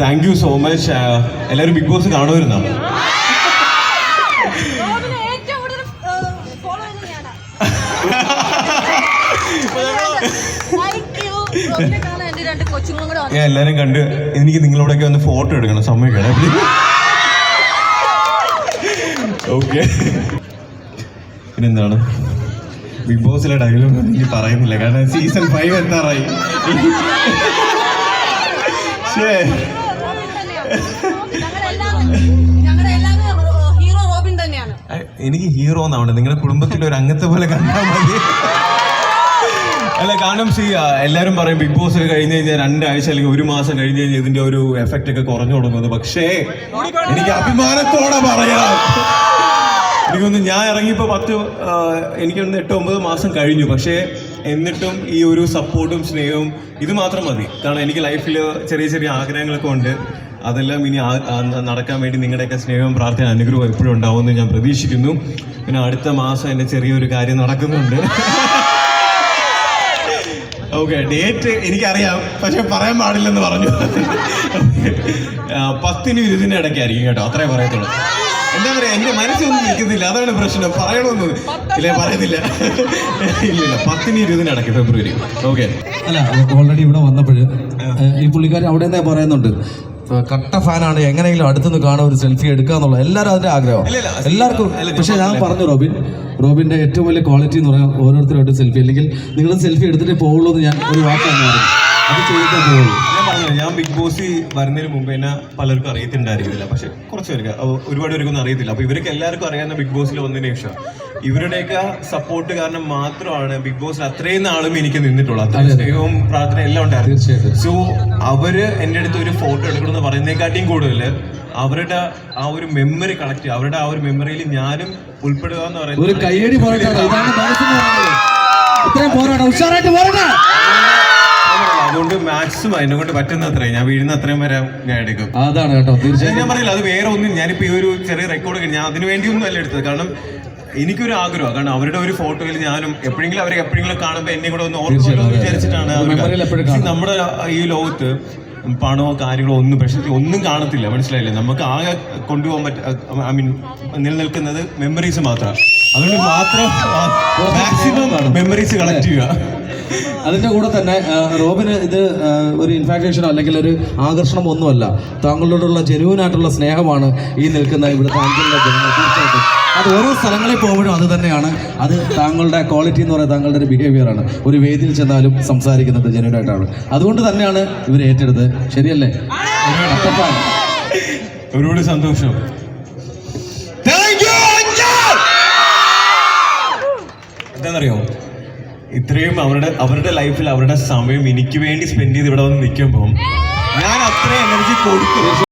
Thank you so much എല്ലാവരും Bigg Boss കാണുമായിരുന്നോ? എല്ലാരും വന്നു. ഞാൻ കണ്ട് എനിക്ക് നിങ്ങളോടൊക്കെ ഒന്ന് ഫോട്ടോ എടുക്കണം. സമ്മതിക്കണം ഓക്കെ പിന്നെന്താണ്? ബിഗ് ബോസിലെ ഡയലോഗ് എനിക്ക് പറയുന്നില്ല. കാരണം സീസൺ ഫൈവ് എത്താറായി ശേ എനിക്ക് ഹീറോ എന്നാവണം. നിങ്ങളുടെ കുടുംബത്തിലെ ഒരു അംഗത്തെ പോലെ കണ്ടാൽ മതി. അല്ല കാരണം സി എല്ലാവരും പറയും ബിഗ് ബോസ് കഴിഞ്ഞ് കഴിഞ്ഞാൽ രണ്ടാഴ്ച അല്ലെങ്കിൽ ഒരു മാസം കഴിഞ്ഞ് കഴിഞ്ഞാൽ ഇതിന്റെ ഒരു എഫക്റ്റ് ഒക്കെ കുറഞ്ഞു തുടങ്ങുന്നത് പക്ഷേ എനിക്ക് അഭിമാനത്തോടെ പറയാം. എനിക്കൊന്ന് ഞാൻ ഇറങ്ങിയപ്പോൾ പത്ത് എനിക്കൊന്ന് എട്ട് ഒമ്പത് മാസം കഴിഞ്ഞു. പക്ഷേ എന്നിട്ടും ഈ ഒരു സപ്പോർട്ടും സ്നേഹവും ഇത് മാത്രം മതി. കാരണം എനിക്ക് ലൈഫിൽ ചെറിയ ചെറിയ ആഗ്രഹങ്ങളൊക്കെ ഉണ്ട്. അതെല്ലാം ഇനി നടക്കാൻ വേണ്ടി നിങ്ങളുടെയൊക്കെ സ്നേഹവും പ്രാർത്ഥന അനുഗ്രഹവും എപ്പോഴും ഉണ്ടാവുമെന്ന് ഞാൻ പ്രതീക്ഷിക്കുന്നു. പിന്നെ അടുത്ത മാസം എന്റെ ചെറിയൊരു കാര്യം നടക്കുന്നുണ്ട്. ഓക്കെ ഡേറ്റ് എനിക്കറിയാം പക്ഷെ പറയാൻ പാടില്ലെന്ന് പറഞ്ഞു. പത്തിനും ഇരുപതിന് ഇടയ്ക്കായിരിക്കും കേട്ടോ അത്രേ പറയത്തുള്ളൂ. എന്താ പറയാ എന്റെ മനസ്സൊന്നും നിൽക്കുന്നില്ല അതാണ് പ്രശ്നം. പറയണമെന്ന് ഇല്ലേ പറയുന്നില്ല ഇല്ല ഇല്ല പത്തിന് ഇരുപതിന് ഇടയ്ക്ക് ഫെബ്രുവരി. ഓക്കെ അല്ല ഓൾറെഡി ഇവിടെ വന്നപ്പോൾ ഈ പുള്ളിക്കാരൻ അവിടെ നിന്നേ പറയുന്നുണ്ട്? കട്ട ഫാനാണ് എങ്ങനെയെങ്കിലും അടുത്തുനിന്ന് കാണാൻ ഒരു സെൽഫി എടുക്കുക എന്നുള്ള എല്ലാവരും അതിന്റെ ആഗ്രഹം. എല്ലാവർക്കും പക്ഷെ ഞാൻ പറഞ്ഞു റോബിൻ റോബിന്റെ ഏറ്റവും വലിയ ക്വാളിറ്റി എന്ന് പറയാൻ ഓരോരുത്തരായിട്ട് സെൽഫി. അല്ലെങ്കിൽ നിങ്ങൾ സെൽഫി എടുത്തിട്ട് പോകുള്ളൂ എന്ന് ഞാൻ ഒരു വാക്ക് തന്നെയാണ് അത് ചോദിക്കാൻ പോകുള്ളൂ ഞാൻ പറഞ്ഞു ഞാൻ ബിഗ് ബോസ് വരുന്നതിന് മുമ്പ് എന്നെ പലർക്കും അറിയത്തിണ്ടായിരിക്കില്ല പക്ഷെ കുറച്ച് പേർക്ക് ഒരുപാട് പേർക്കൊന്നും അറിയത്തില്ല. അപ്പൊ ഇവർക്ക് എല്ലാവർക്കും അറിയാവുന്ന ബിഗ് ബോസിൽ വന്നതിന് ശേഷം ഇവരുടെയൊക്കെ സപ്പോർട്ട് കാരണം മാത്രമാണ് ബിഗ് ബോസിൽ അത്രയും നാളും എനിക്ക് നിന്നിട്ടുള്ളത്. അത്രയും സ്നേഹവും പ്രാർത്ഥന എല്ലാം ഉണ്ടായിരുന്നു. സോ അവർ എന്റെ അടുത്ത് ഒരു ഫോട്ടോ എടുക്കണമെന്ന് പറയുന്നതിനെക്കാട്ടിയും കൂടുതൽ അവരുടെ ആ ഒരു മെമ്മറി കളക്ട് ചെയ്യുക അവരുടെ ആ ഒരു മെമ്മറിയിൽ ഞാനും ഉൾപ്പെടുക എന്ന് ഒരു പറയുന്നത് കയ്യടി പോരാട്ടം. ഇതാണ്. ഇത്രയും പോരാട്ടം. ഉഷാറായിട്ട് പോരാട്ടം. അതുകൊണ്ട് മാക്സിമം എന്നെ കൊണ്ട് പറ്റുന്ന അത്രയും ഞാൻ വീഴുന്ന അത്രയും വരെ ഞാൻ എടുക്കും അതാണ് കേട്ടോ തീർച്ചയായും ഞാൻ പറയില്ല അത് വേറെ ഒന്നും ഞാനിപ്പോ ഈ ഒരു ചെറിയ റെക്കോർഡ് ഞാൻ അതിനു വേണ്ടിയൊന്നും അല്ല എടുത്തത്. കാരണം എനിക്കൊരു ആഗ്രഹം കാരണം അവരുടെ ഒരു ഫോട്ടോയിൽ ഞാനും എപ്പോഴെങ്കിലും അവരെ എപ്പോഴെങ്കിലും കാണുമ്പോൾ എന്നെ കൂടെ ഒന്ന് ഓർമ്മ വിചാരിച്ചിട്ടാണ് നമ്മുടെ ഈ ലോകത്ത് പണമോ കാര്യങ്ങളോ ഒന്നും പ്രശ്നത്തിൽ ഒന്നും കാണത്തില്ല. മനസ്സിലായില്ലേ? നമുക്ക് ആകെ കൊണ്ടുപോകാൻ പറ്റ ഐ മീൻ നിലനിൽക്കുന്നത് മെമ്മറീസ് മാത്രമാണ് അതുകൊണ്ട് മാത്രം മാക്സിമം മെമ്മറീസ് കളക്ട് ചെയ്യുക. അതിന്റെ കൂടെ തന്നെ റോബിന് ഇത് ഒരു ഇൻഫാക്ടേഷനോ അല്ലെങ്കിൽ ഒരു ആകർഷണം ഒന്നുമല്ല. താങ്കളോടുള്ള ജനുവിനായിട്ടുള്ള സ്നേഹമാണ് ഈ നിൽക്കുന്ന ഇവിടുത്തെ അഞ്ചലിലെ ജനങ്ങൾ. തീർച്ചയായിട്ടും. അത് ഓരോ സ്ഥലങ്ങളിൽ പോകുമ്പോഴും അത് തന്നെയാണ്. അത് താങ്കളുടെ ക്വാളിറ്റി എന്ന് പറയുന്നത് താങ്കളുടെ ഒരു ബിഹേവിയറാണ് ഒരു വേദിയിൽ ചെന്നാലും സംസാരിക്കുന്നത് ജനുവിനായിട്ടാണ് അതുകൊണ്ട് തന്നെയാണ് ഇവർ ഏറ്റെടുത്ത് ശരിയല്ലേ? ഒരുപാട് സന്തോഷം. എന്താണെന്നറിയോ ഇത്രയും അവരുടെ അവരുടെ ലൈഫിൽ അവരുടെ സമയം എനിക്ക് വേണ്ടി സ്പെൻഡ് ചെയ്ത് ഇവിടെ വന്ന് നിൽക്കുമ്പോൾ ഞാൻ അത്രയും എനർജി കൊടുക്കും.